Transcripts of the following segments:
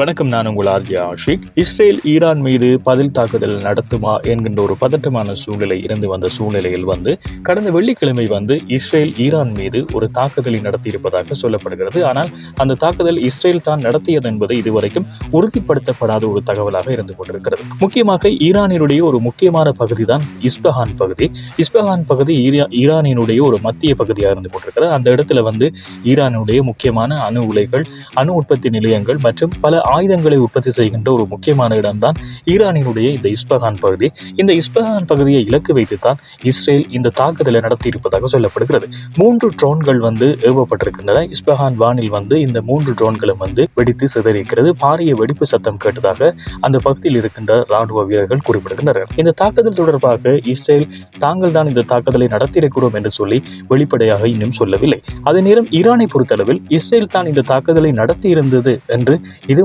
வணக்கம் நான் உங்கள் ஆர்யா ஆஷிக். இஸ்ரேல் ஈரான் மீது பதில் தாக்குதல் நடத்துமா என்கின்ற ஒரு பதட்டமான சூழ்நிலை இருந்து வந்த சூழ்நிலையில் வந்து கடந்த வெள்ளிக்கிழமை வந்து இஸ்ரேல் ஈரான் மீது ஒரு தாக்குதலை நடத்தியிருப்பதாக சொல்லப்படுகிறது. ஆனால் அந்த தாக்குதல் இஸ்ரேல் தான் நடத்தியது என்பது இதுவரைக்கும் உறுதிப்படுத்தப்படாத ஒரு தகவலாக இருந்து கொண்டிருக்கிறது. முக்கியமாக ஈரானினுடைய ஒரு முக்கியமான பகுதி தான் இஸ்பஹான் பகுதி. இஸ்பஹான் பகுதி ஈரா- ஈரானினுடைய ஒரு மத்திய பகுதியாக இருந்து கொண்டிருக்கிறது. அந்த இடத்துல வந்து ஈரானுடைய முக்கியமான அணு உலைகள் அணு உற்பத்தி நிலையங்கள் மற்றும் பல ஆயுதங்களை உற்பத்தி செய்கின்ற ஒரு முக்கியமான இடம்தான் ஈரானினுடைய இந்த இஸ்பஹான் பகுதி. இந்த இஸ்பஹான் பகுதியை இலக்கு வைத்துத்தான் இஸ்ரேல் இந்த தாக்குதலை நடத்தியிருப்பதாக சொல்லப்படுகிறது. மூன்று ட்ரோன்கள் வந்து ஏவப்பட்டிருக்கின்றன. இஸ்பஹான் வானில் வந்து இந்த மூன்று ட்ரோன்களும் வந்து வெடித்து சிதறியிருக்கிறது பாரிய வெடிப்பு சத்தம் கேட்டதாக அந்த பகுதியில் இருக்கின்ற ராணுவ வீரர்கள் குறிப்பிடுகின்றனர். இந்த தாக்குதல் தொடர்பாக இஸ்ரேல் தாங்கள் தான் இந்த தாக்குதலை நடத்தியிருக்கிறோம் என்று சொல்லி வெளிப்படையாக இன்னும் சொல்லவில்லை. அதே நேரம் ஈரானை பொறுத்தளவில் இஸ்ரேல் தான் இந்த தாக்குதலை நடத்தியிருந்தது என்று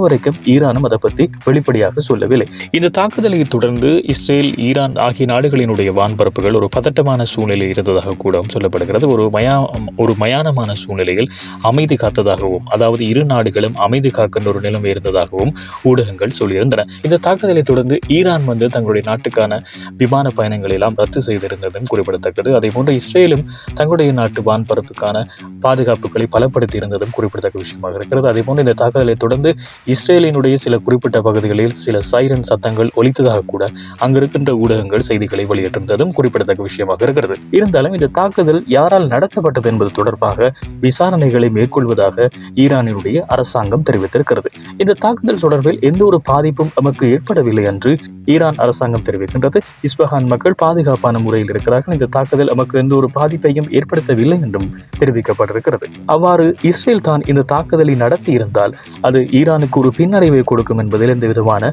வரைக்கும் ஈரானும் அதை பற்றி வெளிப்படையாக சொல்லவில்லை. இந்த தாக்குதலை தொடர்ந்து இஸ்ரேல் ஈரான் ஆகிய நாடுகளினுடைய வான்பரப்புகள் ஒரு பதட்டமான சூழ்நிலை இருந்ததாக கூட சொல்லப்படுகிறது. ஒரு மயா ஒரு மயானமான சூழ்நிலையில் அமைதி காத்ததாகவும் அதாவது இரு நாடுகளும் அமைதி காக்கின்ற ஒரு நிலைமை இருந்ததாகவும் ஊடகங்கள் சொல்லியிருந்தன. இந்த தாக்குதலை தொடர்ந்து ஈரான் வந்து தங்களுடைய நாட்டுக்கான விமான பயணங்களை எல்லாம் ரத்து செய்திருந்ததும் குறிப்பிடத்தக்கது. அதே போன்று இஸ்ரேலும் தங்களுடைய நாட்டு வான்பரப்புக்கான பாதுகாப்புகளை பலப்படுத்தி இருந்ததும் குறிப்பிடத்தக்க விஷயமாக இருக்கிறது. அதே போன்று இந்த தாக்குதலை தொடர்ந்து இஸ்ரேலினுடைய சில குறிப்பிட்ட பகுதிகளில் சில சைரன் சத்தங்கள் ஒலித்ததாக கூட அங்கு இருக்கின்ற ஊடகங்கள் செய்திகளை வெளியிட்டிருந்ததும் குறிப்பிடத்தக்க விஷயமாக இருக்கிறது. இருந்தாலும் இந்த தாக்குதல் யாரால் நடத்தப்பட்டது என்பது தொடர்பாக விசாரணைகளை மேற்கொள்வதாக ஈரானினுடைய அரசாங்கம் தெரிவித்திருக்கிறது. இந்த தாக்குதல் தொடர்பில் எந்த ஒரு பாதிப்பும் நமக்கு ஏற்படவில்லை என்று ஈரான் அரசாங்கம் தெரிவிக்கின்றது. இஸ்பஹான் மக்கள் பாதுகாப்பான முறையில் இருக்கிறார்கள். இந்த தாக்குதல் நமக்கு எந்த ஒரு பாதிப்பையும் ஏற்படுத்தவில்லை என்றும் தெரிவிக்கப்பட்டிருக்கிறது. அவ்வாறு இஸ்ரேல் தான் இந்த தாக்குதலை நடத்தி இருந்தால் அது ஈரானுக்கு ஒரு பின்னடைவை கொடுக்கும் என்பதில் எந்த விதமான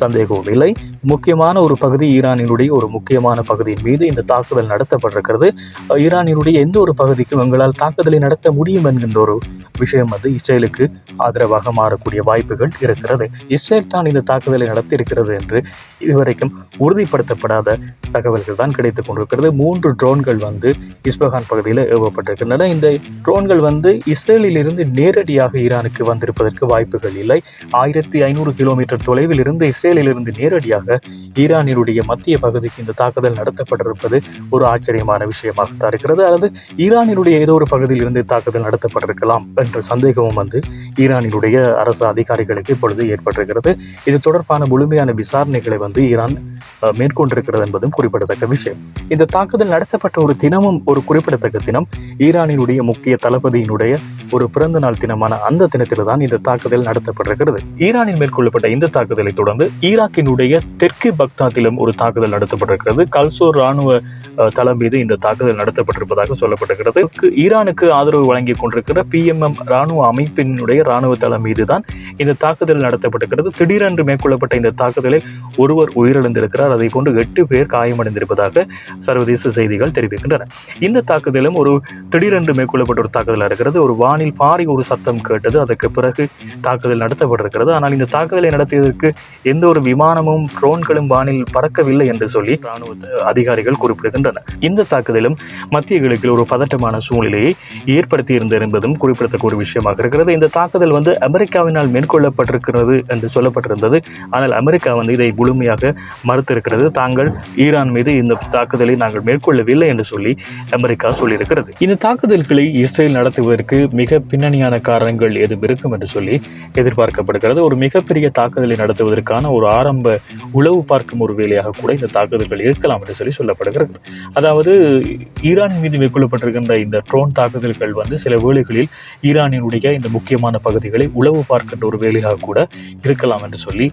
சந்தேகமும் இல்லை. முக்கியமான ஒரு பகுதி ஈரானினுடைய ஒரு முக்கியமான பகுதியின் மீது இந்த தாக்குதல் நடத்தப்பட்டிருக்கிறது. ஈரானினுடைய எந்த ஒரு பகுதிக்கும் எங்களால் தாக்குதலை நடத்த முடியும் என்கின்ற ஒரு விஷயம் வந்து இஸ்ரேலுக்கு ஆதரவாக மாறக்கூடிய வாய்ப்புகள் இருக்கிறது. இஸ்ரேல் தான் இந்த தாக்குதலை நடத்தியிருக்கிறது என்று இதுவரைக்கும் உறுதிப்படுத்தப்படாத தகவல்கள் தான் கிடைத்துக் கொண்டிருக்கிறது. மூன்று ட்ரோன்கள் வந்து இஸ்பஹான் பகுதியில் ஏவப்பட்டிருக்கின்றன. இந்த ட்ரோன்கள் வந்து இஸ்ரேலில் இருந்து நேரடியாக ஈரானுக்கு வந்திருப்பதற்கு வாய்ப்புகள் இல்லை. ஆயிரத்தி ஐநூறு கிலோமீட்டர் தொலைவில் இருந்து இஸ்ரேலில் இருந்து நேரடியாக ஈரானினுடைய மத்திய பகுதிக்கு இந்த தாக்குதல் நடத்தப்பட்டிருப்பது ஒரு ஆச்சரியமான விஷயமாகத்தான் இருக்கிறது. அல்லது ஈரானினுடைய ஏதோ ஒரு பகுதியில் இருந்து தாக்குதல் நடத்தப்பட்டிருக்கலாம் என்ற சந்தேகமும் வந்து ஈரானினுடைய அரசு அதிகாரிகளுக்கு இப்பொழுது ஏற்பட்டிருக்கிறது. இது தொடர்பான முழுமையான விசாரணைகளை வந்து ஈரான் மேற்கொண்டிருக்கிறது என்பதும் குறிப்பிடத்தக்க விஷயம். இந்த தாக்குதல் நடத்தப்பட்ட ஒரு தினமும் ஒரு குறிப்பிடத்தக்க தினம் ஈரானினுடைய முக்கிய தளபதியினுடைய ஒரு பிறந்த நாள் தினமான அந்த தினத்தில் தான் இந்த தாக்குதல் நடத்தப்பட்டிருக்கிறது. ஈரானில் மேற்கொள்ளப்பட்ட இந்த தாக்குதலை தொடர்ந்து ஈராக்கினுடைய தெற்கு பக்தாத்திலும் ஒரு தாக்குதல் நடத்தப்பட்டிருக்கிறது. கல்சோர் ராணுவ தளம் மீது இந்த தாக்குதல் நடத்தப்பட்டிருப்பதாக சொல்லப்பட்டிருக்கிறது. ஈரானுக்கு- ஈரானுக்கு ஆதரவு வழங்கி கொண்டிருக்கிற பிஎம்எம் ராணுவ அமைப்பினுடைய ராணுவ தளம் மீது தான் இந்த தாக்குதல் நடத்தப்பட்டிருக்கிறது. திடீரென்று மேற்கொள்ளப்பட்ட இந்த தாக்குதலில் ஒருவர் உயிரிழந்திருக்கிறார். அதை போன்று எட்டு பேர் காயமடைந்திருப்பதாக சர்வதேச செய்திகள் தெரிவிக்கின்றன. இந்த தாக்குதலும் ஒரு திடீரென்று மேற்கொள்ளப்பட்ட ஒரு தாக்குதலாக இருக்கிறது. ஒரு வானில் பாரி ஒரு சத்தம் கேட்டது. அதற்கு பிறகு தாக்குதல் கூறப்பட்டிருக்கிறது ஆனால் இந்த தாக்குதலை நடத்தியதற்கு எந்த ஒரு விமானமும் ட்ரோன்களும் வானில் பறக்கவில்லை என்று சொல்லி ராணுவ அதிகாரிகள் குறிப்பிடுகின்றனர். இந்த தாக்குதலும் மத்திய கிழக்கில் ஒரு பதட்டமான சூழ்நிலையை ஏற்படுத்தியிருந்தது என்பதும் குறிப்பிடத்தக்க ஒரு விஷயமாக இருக்கிறது. இந்த தாக்குதல் வந்து அமெரிக்காவினால் மேற்கொள்ளப்பட்டிருக்கிறது என்று சொல்லப்பட்டிருந்தது. ஆனால் அமெரிக்கா வந்து இதை முழுமையாக மறுத்திருக்கிறது. தாங்கள் ஈரான் மீது இந்த தாக்குதலை நாங்கள் மேற்கொள்ளவில்லை என்று சொல்லி அமெரிக்கா சொல்லியிருக்கிறது. இந்த தாக்குதல்களை இஸ்ரேல் நடத்துவதற்கு மிக பின்னணியான காரணங்கள் எதுவும் இருக்கும் என்று சொல்லி எதிர்பார்க்கப்படுகிறது ஒரு மிகப்பெரிய தாக்குதலை நடத்துவதற்கான ஒரு ஆரம்ப உளவு பார்க்கும் ஒரு வேலையாக கூட இந்த தாக்குதல்கள் இருக்கலாம் என்று சொல்லி சொல்லப்படுகிறது. அதாவது ஈரானின் மீது மேற்கொள்ளப்பட்டிருக்கின்ற இந்த ட்ரோன் தாக்குதல்கள் வந்து சில வேளைகளில் ஈரானினுடைய இந்த முக்கியமான பகுதிகளை உளவு பார்க்கின்ற ஒரு வேலையாக கூட இருக்கலாம் என்று சொல்லி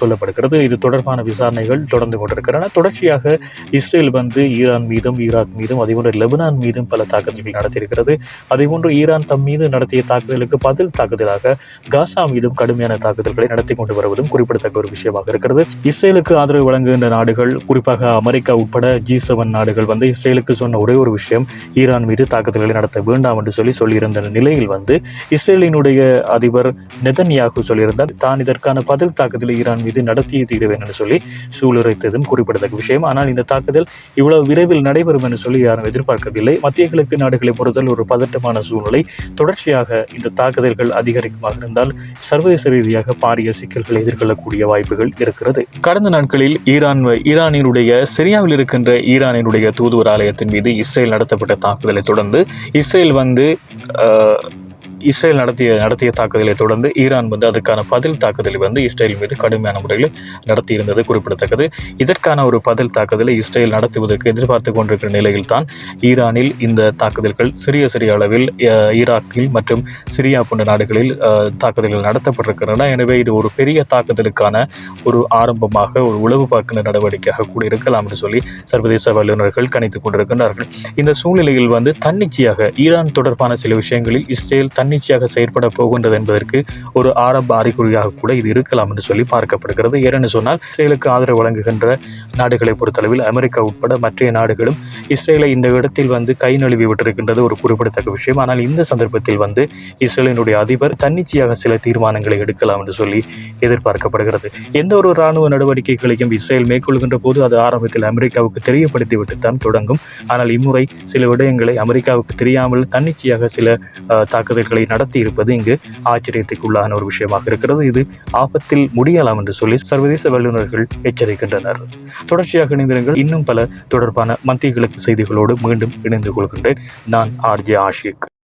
சொல்லப்படுகிறது. இது தொடர்பான விசாரணைகள் தொடர்ந்து கொண்டிருக்கின்றன. தொடர்ச்சியாக இஸ்ரேல் வந்து ஈரான் மீதும் ஈராக் மீதும் அதேபோன்று லெபனான் மீதும் பல தாக்குதல்கள் நடத்தியிருக்கிறது. அதேபோன்று ஈரான் தம் மீது நடத்திய தாக்குதலுக்கு பதில் தாக்குதலாக காசா மீதும் கடுமையான தாக்குதல்களை நடத்தி கொண்டு வருவதும் குறிப்பிடத்தக்க ஒரு விஷயமாக இருக்கிறது. இஸ்ரேலுக்கு ஆதரவு வழங்குகின்ற நாடுகள் குறிப்பாக அமெரிக்கா உட்பட ஜி செவன் நாடுகள் வந்து இஸ்ரேலுக்கு சொன்ன ஒரே ஒரு விஷயம் ஈரான் மீது தாக்குதல்களை நடத்த வேண்டாம் என்று சொல்லி சொல்லியிருந்த நிலையில் வந்து இஸ்ரேலினுடைய அதிபர் நெதன்யாகு சொல்லியிருந்தார் தான் இதற்கான பதில் தாக்குதலை ஈரான் மீது நடத்தியே தீருவேன் என்று சொல்லி சூளுரைத்ததும் குறிப்பிடத்தக்க விஷயம். ஆனால் இந்த தாக்குதல் இவ்வளவு விரைவில் நடைபெறும் என்று சொல்லி யாரும் எதிர்பார்க்கவில்லை. மத்திய கிழக்கு நாடுகளை பொறுத்தல் ஒரு பதட்டமான சூழ்நிலை. தொடர்ச்சியாக இந்த தாக்குதல்கள் அதிகரிக்குமாக இருந்தால் சர்வதேச ரீதியாக பாரிய சிக்கல்களை எதிர்கொள்ளக்கூடிய வாய்ப்புகள் இருக்கிறது. கடந்த நாட்களில் ஈரான் ஈரானினுடைய சிரியாவில் இருக்கின்ற ஈரானினுடைய தூதுவர் ஆலயத்தின் மீது இஸ்ரேல் நடத்தப்பட்ட தாக்குதலை தொடர்ந்து இஸ்ரேல் வந்து இஸ்ரேல் நடத்திய நடத்திய தாக்குதலை தொடர்ந்து ஈரான் வந்து அதுக்கான பதில் தாக்குதலை வந்து இஸ்ரேல் மீது கடுமையான முறையில் நடத்தியிருந்தது குறிப்பிடத்தக்கது. இதற்கான ஒரு பதில் தாக்குதலை இஸ்ரேல் நடத்துவதற்கு எதிர்பார்த்து கொண்டிருக்கிற நிலையில் தான் ஈரானில் இந்த தாக்குதல்கள் சிறிய சிறிய அளவில் ஈராக்கில் மற்றும் சிரியா போன்ற நாடுகளில் தாக்குதல்கள் நடத்தப்பட்டிருக்கின்றன. எனவே இது ஒரு பெரிய தாக்குதலுக்கான ஒரு ஆரம்பமாக ஒரு உளவு பார்க்கின்ற நடவடிக்கையாக கூட இருக்கலாம் என்று சொல்லி சர்வதேச வல்லுநர்கள் கணித்துக் கொண்டிருக்கின்றார்கள். இந்த சூழ்நிலையில் வந்து தன்னிச்சையாக ஈரான் தொடர்பான சில விஷயங்களில் இஸ்ரேல் தன்னிச்சையாக செயற்பட போகின்றது என்பதற்கு ஒரு ஆரம்ப அறிகுறியாக கூட இது இருக்கலாம் என்று சொல்லி பார்க்கப்படுகிறது. ஏனென்று சொன்னால் இஸ்ரேலுக்கு ஆதரவு வழங்குகின்ற நாடுகளை பொறுத்தளவில் அமெரிக்கா உட்பட மற்ற நாடுகளும் இஸ்ரேலை இந்த இடத்தில் வந்து கை நழுவி விட்டிருக்கின்றது ஒரு குறிப்பிடத்தக்க விஷயம். ஆனால் இந்த சந்தர்ப்பத்தில் வந்து இஸ்ரேலினுடைய அதிபர் தன்னிச்சையாக சில தீர்மானங்களை எடுக்கலாம் என்று சொல்லி எதிர்பார்க்கப்படுகிறது. எந்த ஒரு இராணுவ நடவடிக்கைகளையும் இஸ்ரேல் மேற்கொள்கின்ற போது அது ஆரம்பத்தில் அமெரிக்காவுக்கு தெரியப்படுத்திவிட்டு தான் தொடங்கும். ஆனால் இம்முறை சில விடயங்களை அமெரிக்காவுக்கு தெரியாமல் தன்னிச்சையாக சில தாக்குதல்களை தாக்குதலை நடத்தி இருப்பது இங்கு ஆச்சரியத்துக்குள்ளான ஒரு விஷயமாக இருக்கிறது. இது ஆபத்தில் முடியலாம் என்று சொல்லி சர்வதேச வல்லுநர்கள் எச்சரிக்கின்றனர். தொடர்ச்சியாக இணைந்திருங்கள். இன்னும் பல தொடர்பான மத்திய கிழக்கு செய்திகளோடு மீண்டும் இணைந்து கொள்கின்றேன். நான் ஆர்ஜே ஆஷிக்.